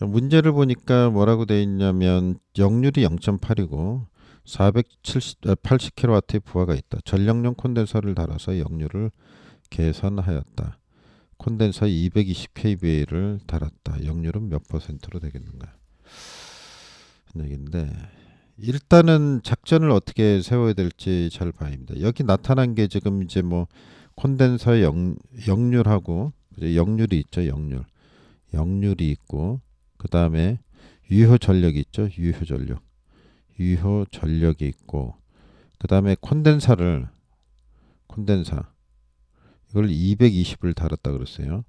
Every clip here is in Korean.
문제를 보니까 뭐라고 돼 있냐면 역률이 0.8이고 470 80kW의 부하가 있다. 전력용 콘덴서를 달아서 역률을 계산하였다. 콘덴서 220 kVA를 달았다. 역률은 몇 퍼센트로 되겠는가? 얘기인데 일단은 작전을 어떻게 세워야 될지 잘 봐야 합니다. 여기 나타난 게 지금 이제 뭐 콘덴서 역, 역률하고 역률이 있죠. 역률. 역률이 있고 그 다음에 유효 전력이 있죠. 유효 전력. 유효 전력이 있고 그 다음에 콘덴사를 콘덴사 이걸 220을 달았다 그랬어요.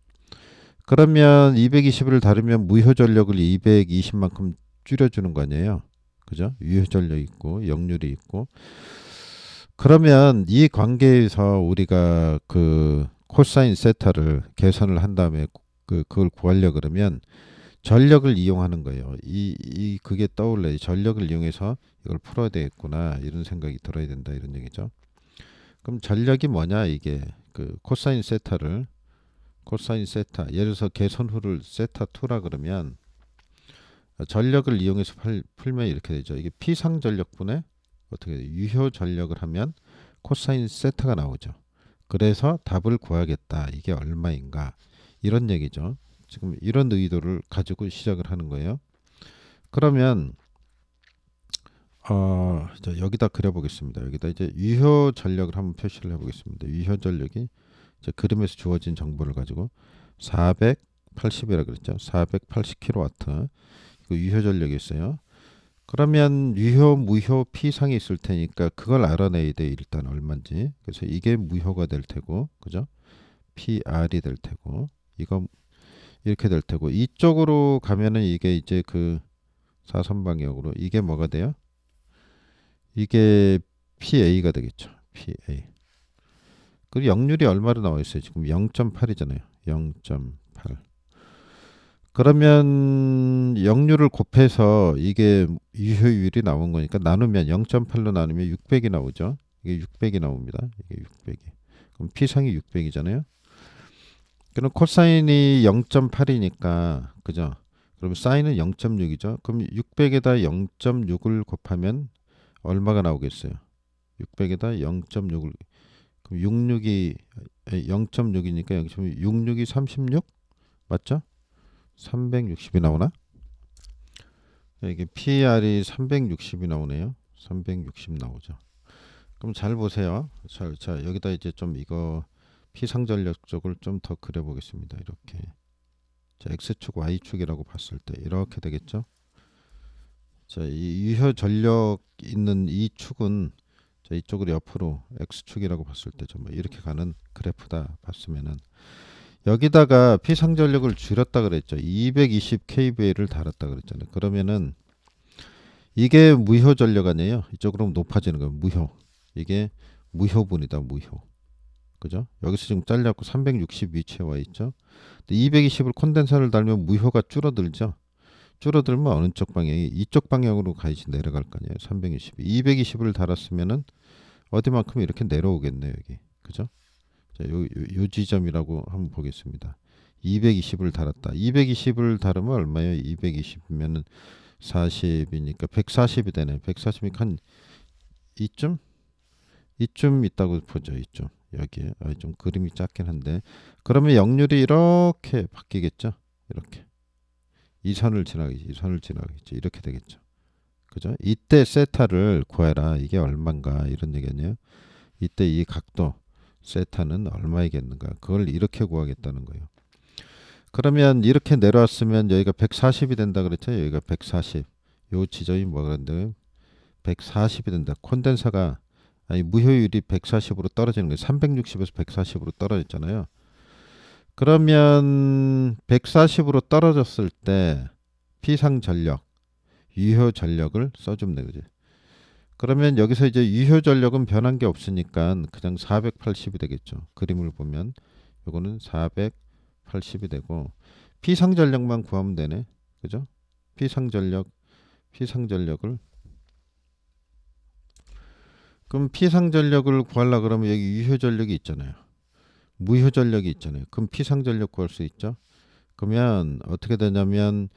그러면 220을 다르면 무효 전력을 220만큼 줄여주는 거 아니에요. 그죠? 유효 전력 있고 역률이 있고 그러면 이 관계에서 우리가 그 코사인 세타를 계산을 한 다음에 그 그걸 구하려 그러면 전력을 이용하는 거예요. 이, 이 그게 떠올라요. 전력을 이용해서 이걸 풀어야 되겠구나 이런 생각이 들어야 된다 이런 얘기죠. 그럼 전력이 뭐냐 이게 그 코사인 세타를 코사인 세타 예를 들어서 개선후를 세타 2라 그러면 전력을 이용해서 풀, 풀면 이렇게 되죠. 이게 피상 전력분의 어떻게? 유효 전력을 하면 코사인 세타가 나오죠. 그래서 답을 구하겠다. 이게 얼마인가? 이런 얘기죠. 지금 이런 의도를 가지고 시작을 하는 거예요. 그러면 어, 자, 여기다 그려보겠습니다. 여기다 이제 유효 전력을 한번 표시를 해보겠습니다. 유효 전력이 그림에서 주어진 정보를 가지고 480이라 그랬죠. 480kW 그 유효 전력이 있어요. 그러면 유효, 무효, 피상이 있을 테니까 그걸 알아내야 돼 일단 얼마인지. 그래서 이게 무효가 될 테고, 그죠? PR이 될 테고, 이거 이렇게 될 테고 이쪽으로 가면은 이게 이제 그 사선 방향으로 이게 뭐가 돼요? 이게 PA가 되겠죠. PA. 그리고 역률이 얼마로 나와 있어요? 지금 0.8이잖아요. 0.8. 그러면 역률을 곱해서 이게 유효율이 나온 거니까 나누면 0.8로 나누면 600이 나오죠. 이게 600이 나옵니다. 이게 600이. 그럼 P상이 600이잖아요. 그럼 코사인이 0.8이니까 그죠? 그럼 사인은 0.6이죠. 그럼 600에다 0.6을 곱하면 얼마가 나오겠어요? 600에다 0.6을 그럼 66이 0.6이니까 0.6 66이 36 맞죠? 360이 나오나? 이게 PR이 360이 나오네요. 360 나오죠. 그럼 잘 보세요. 자, 자 여기다 이제 좀 이거 피상전력 쪽을 좀 더 그려보겠습니다. 이렇게 자 x축 y축이라고 봤을 때 이렇게 되겠죠. 자, 이 유효 전력 있는 이 축은 자, 이쪽으로 옆으로 x축이라고 봤을 때 좀 이렇게 가는 그래프다 봤으면은 여기다가 피상전력을 줄였다 그랬죠. 220 kVA를 달았다 그랬잖아요. 그러면은 이게 무효 전력 아니에요. 이쪽으로 높아지는 거예요. 무효. 이게 무효분이다. 무효. 그죠? 여기서 지금 잘려갖고 360 위치에 와 있죠. 220을 콘덴서를 달면 무효가 줄어들죠. 줄어들면 어느 쪽 방향이 이쪽 방향으로 가야지 내려갈 거 아니에요. 320. 220을 달았으면은 어디만큼 이렇게 내려오겠네요. 여기. 그죠? 자, 요, 요, 요 지점이라고 한번 보겠습니다. 220을 달았다. 220을 달으면 얼마예요? 220이면은 40이니까 140이 되네. 140이니까 한 이쯤 이쯤 있다고 보죠. 이쯤. 여기에 아, 좀 그림이 작긴 한데. 그러면 역률이 이렇게 바뀌겠죠? 이렇게. 이 선을 지나가겠지 이 선을 지나가겠지. 이렇게 되겠죠. 그죠? 이때 세타를 구해라. 이게 얼마인가? 이런 얘기네요. 이때 이 각도 세타는 얼마이겠는가? 그걸 이렇게 구하겠다는 거예요. 그러면 이렇게 내려왔으면 여기가 140이 된다 그랬죠? 여기가 140요 지점이 뭐가 그런데? 140이 된다. 콘덴서가 아니 무효율이 140으로 떨어지는 거예요. 360에서 140으로 떨어졌잖아요. 그러면 140으로 떨어졌을 때 피상 전력, 유효 전력을 써주면 되지. 그러면 여기서 이제 유효 전력은 변한 게 없으니까 그냥 480이 되겠죠. 그림을 보면 요거는 480이 되고 피상 전력만 구하면 되네. 그죠? 피상 전력, 피상 전력을 그럼 피상 전력을 구하려 그러면 여기 유효 전력이 있잖아요. 무효 전력이 있잖아요. 그럼 피상 전력 구할 수 있죠. 그러면 어떻게 되냐면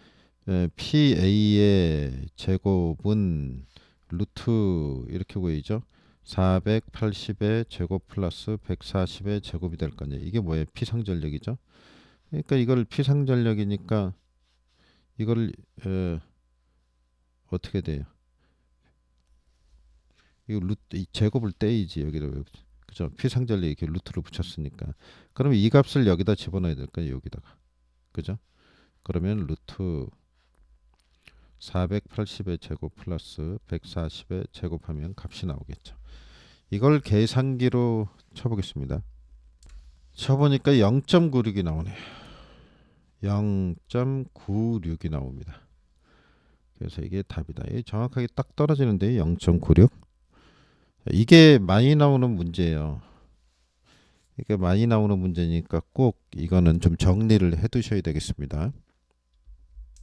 에, PA의 제곱은 루트 이렇게 보이죠? 480의 제곱 플러스 140의 제곱이 될 거냐. 이게 뭐예요? 피상 전력이죠. 그러니까 이걸 피상 전력이니까 이거를 에, 어떻게 돼요? 이거 루트 이 제곱을 떼야지 여기다 그죠? 피상전력 이렇게 루트를 붙였으니까 그러면 이 값을 여기다 집어넣어야 될 거예요 여기다가 그죠? 그러면 루트 480의 제곱 플러스 140의 제곱하면 값이 나오겠죠. 이걸 계산기로 쳐보겠습니다. 쳐보니까 0.96이 나오네요. 0.96이 나옵니다. 그래서 이게 답이다. 이게 정확하게 딱 떨어지는데 0.96. 이게 많이 나오는 문제예요. 이게 많이 나오는 문제니까 꼭 이거는 좀 정리를 해 두셔야 되겠습니다.